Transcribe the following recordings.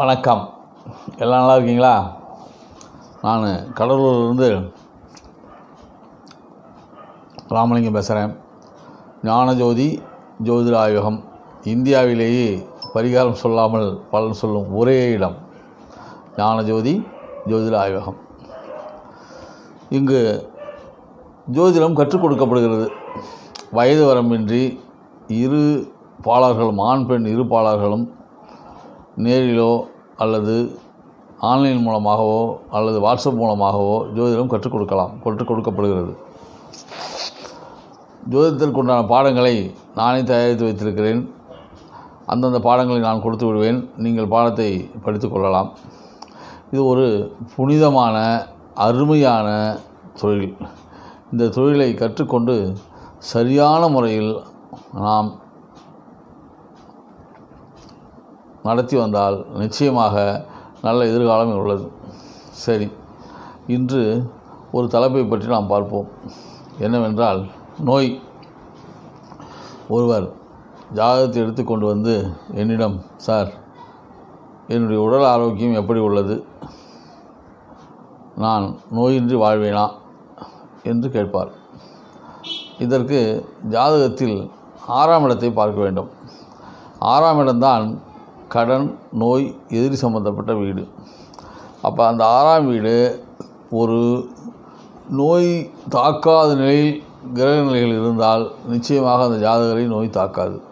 வணக்கம். எல்லாம் நல்லா இருக்கீங்களா? நான் கடலூர்லேருந்து ராமலிங்கம் பேசுகிறேன் ஞானஜோதி ஜோதிட ஆய்வகம் இந்தியாவிலேயே பரிகாரம் சொல்லாமல் பலன் சொல்லும் ஒரே இடம் ஞானஜோதி ஜோதிட ஆயோகம் இங்கு ஜோதிடம் கற்றுக் கொடுக்கப்படுகிறது. வயது வரம்பின்றி இரு பாலர்களும் ஆண் பெண் இரு பாலர்களும் நேரிலோ அல்லது ஆன்லைன் மூலமாகவோ அல்லது வாட்ஸ்அப் மூலமாகவோ ஜோதிடம் கற்றுக் கொடுக்கலாம். கற்றுக் கொடுக்கப்படுகிறது. ஜோதிடத்திற்கு உண்டான பாடங்களை நானே தயாரித்து வைத்திருக்கிறேன். அந்தந்த பாடங்களை நான் கொடுத்து விடுவேன். நீங்கள் பாடத்தை படித்து கொள்ளலாம். இது ஒரு புனிதமான அருமையான தொழில். இந்த தொழிலை கற்றுக்கொண்டு சரியான முறையில் நாம் நடத்தி வந்தால் நிச்சயமாக நல்ல எதிர்காலம் உள்ளது. சரி இன்று ஒரு தலைப்பை பற்றி நாம் பார்ப்போம். என்னவென்றால் நோய். ஒருவர் ஜாதகத்தை எடுத்துக்கொண்டு வந்து என்னிடம் சார் என்னுடைய உடல் ஆரோக்கியம் எப்படி உள்ளது? நான் நோயின்றி வாழ்வேனா? என்று கேட்பார். இதற்கு ஜாதகத்தில் ஆறாம் இடத்தை பார்க்க வேண்டும். ஆறாம் இடம்தான் கடன் நோய் எதிரி சம்பந்தப்பட்ட வீடு. அப்போ அந்த ஆறாம் வீடு ஒரு நோய் தாக்காத நிலையில் கிரக நிலைகள் இருந்தால் நிச்சயமாக அந்த ஜாதகரை நோய் தாக்காது.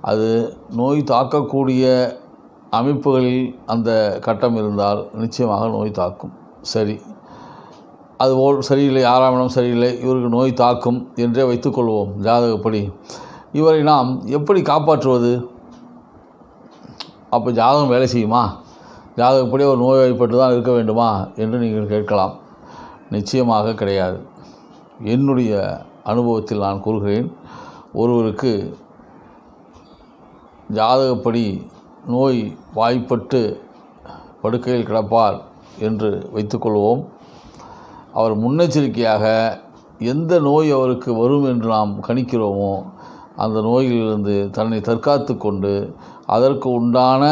அது நோய் தாக்கக்கூடிய அமைப்புகளில் அந்த கட்டம் இருந்தால் நிச்சயமாக நோய் தாக்கும். சரி. அதுபோல் சரியில்லை ஆறாம் இடம் சரியில்லை இவருக்கு நோய் தாக்கும் என்றே வைத்துக்கொள்வோம் ஜாதகப்படி. இவரை நாம் எப்படி காப்பாற்றுவது? அப்போ ஜாதகம் வேலை செய்யுமா? ஜாதகப்படி ஒரு நோய்வாய்ப்பட்டு தான் இருக்க வேண்டுமா? என்று நீங்கள் கேட்கலாம். நிச்சயமாக கிடையாது. என்னுடைய அனுபவத்தில் நான் கூறுகிறேன் ஒருவருக்கு ஜாதகப்படி நோய் வாய்ப்பட்டு படுக்கையில் கிடப்பார் என்று வைத்துக்கொள்வோம் அவர் முன்னெச்சரிக்கையாக எந்த நோய் அவருக்கு வரும் என்று நாம் கணிக்கிறோமோ அந்த நோயிலிருந்து தன்னை தற்காத்து கொண்டு அதற்கு உண்டான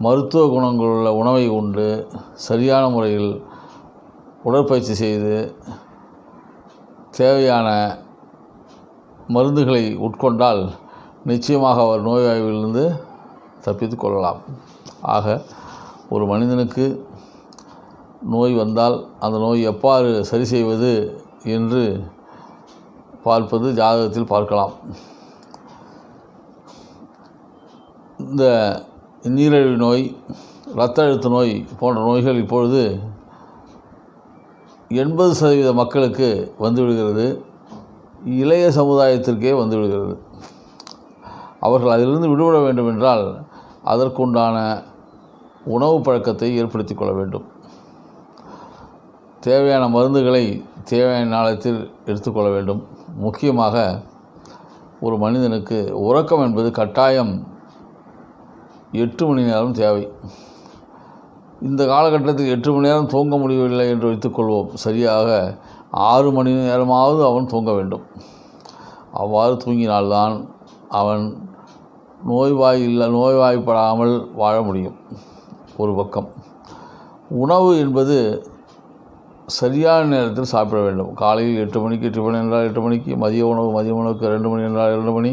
மருத்துவ குணங்களுள்ள உணவை உண்டு சரியான முறையில் உடற்பயிற்சி செய்து தேவையான மருந்துகளை உட்கொண்டால் நிச்சயமாக அவர் நோய்வாய்விலிருந்து தப்பித்து கொள்ளலாம். ஆக ஒரு மனிதனுக்கு நோய் வந்தால் அந்த நோய் எவ்வாறு சரி செய்வது என்று பார்ப்பது ஜாதகத்தில் பார்க்கலாம். இந்த நீரிழிவு நோய் இரத்த அழுத்த நோய் போன்ற நோய்கள் இப்பொழுது எண்பது சதவீத மக்களுக்கு வந்துவிடுகிறது. இளைய சமுதாயத்திற்கே வந்துவிடுகிறது. அவர்கள் அதிலிருந்து விடுபட வேண்டும் என்றால் அதற்குண்டான உணவு பழக்கத்தை ஏற்படுத்தி கொள்ள வேண்டும். தேவையான மருந்துகளை தேவையான நாளத்தில் எடுத்துக்கொள்ள வேண்டும். முக்கியமாக ஒரு மனிதனுக்கு உறக்கம் என்பது கட்டாயம் எட்டு மணி நேரம் தேவை. இந்த காலகட்டத்தில் எட்டு மணி நேரம் தூங்க முடியவில்லை என்று வைத்துக்கொள்வோம். சரியாக ஆறு மணி நேரமாவது அவன் தூங்க வேண்டும். அவ்வாறு தூங்கினால்தான் அவன் நோய்வாய் இல்லை நோய்வாய்ப்படாமல் வாழ முடியும். ஒரு பக்கம். உணவு என்பது சரியான நேரத்தில் சாப்பிட வேண்டும். காலையில் எட்டு மணிக்கு எட்டு மணி என்றால் எட்டு மணிக்கு மதிய உணவு மதிய உணவுக்கு ரெண்டு மணி என்றால் இரண்டு மணி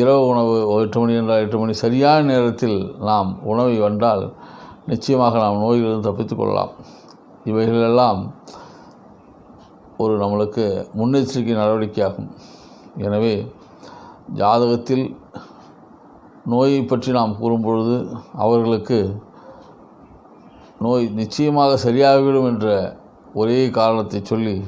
இரவு உணவு எட்டு மணி என்றால் எட்டு மணி. சரியான நேரத்தில் நாம் உணவை வந்தால் நிச்சயமாக நாம் நோயிலிருந்து தப்பித்து கொள்ளலாம். இவைகளெல்லாம் ஒரு நம்மளுக்கு முன்னெச்சரிக்கை நடவடிக்கையாகும். எனவே ஜாதகத்தில் நோயை பற்றி நாம் கூறும்பொழுது அவர்களுக்கு நோய் நிச்சயமாக சரியாகிவிடும் என்ற ஒரே காரணத்தை சொல்லி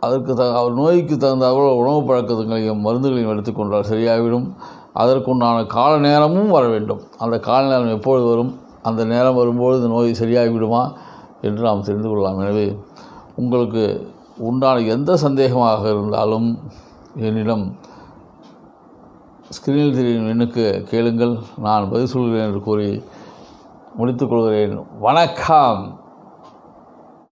அதற்கு த அவர் நோய்க்கு தகுந்தால் உணவு பழக்கங்களையும் மருந்துகளையும் எடுத்துக்கொண்டால் சரியாகிவிடும். அதற்குண்டான கால நேரமும் வர வேண்டும். அந்த கால நேரம் எப்பொழுது வரும்? அந்த நேரம் வரும்போது இந்த நோய் சரியாகிவிடுமா என்று நாம் தெரிந்து கொள்ளலாம். எனவே உங்களுக்கு உண்டான எந்த சந்தேகமாக இருந்தாலும் என்னிடம் ஸ்கிரீனில் தெரியும் எண்ணுக்கு கேளுங்கள். நான் பதில் சொல்கிறேன் என்று கூறி முடித்துக்கொள்கிறேன் வணக்கம்.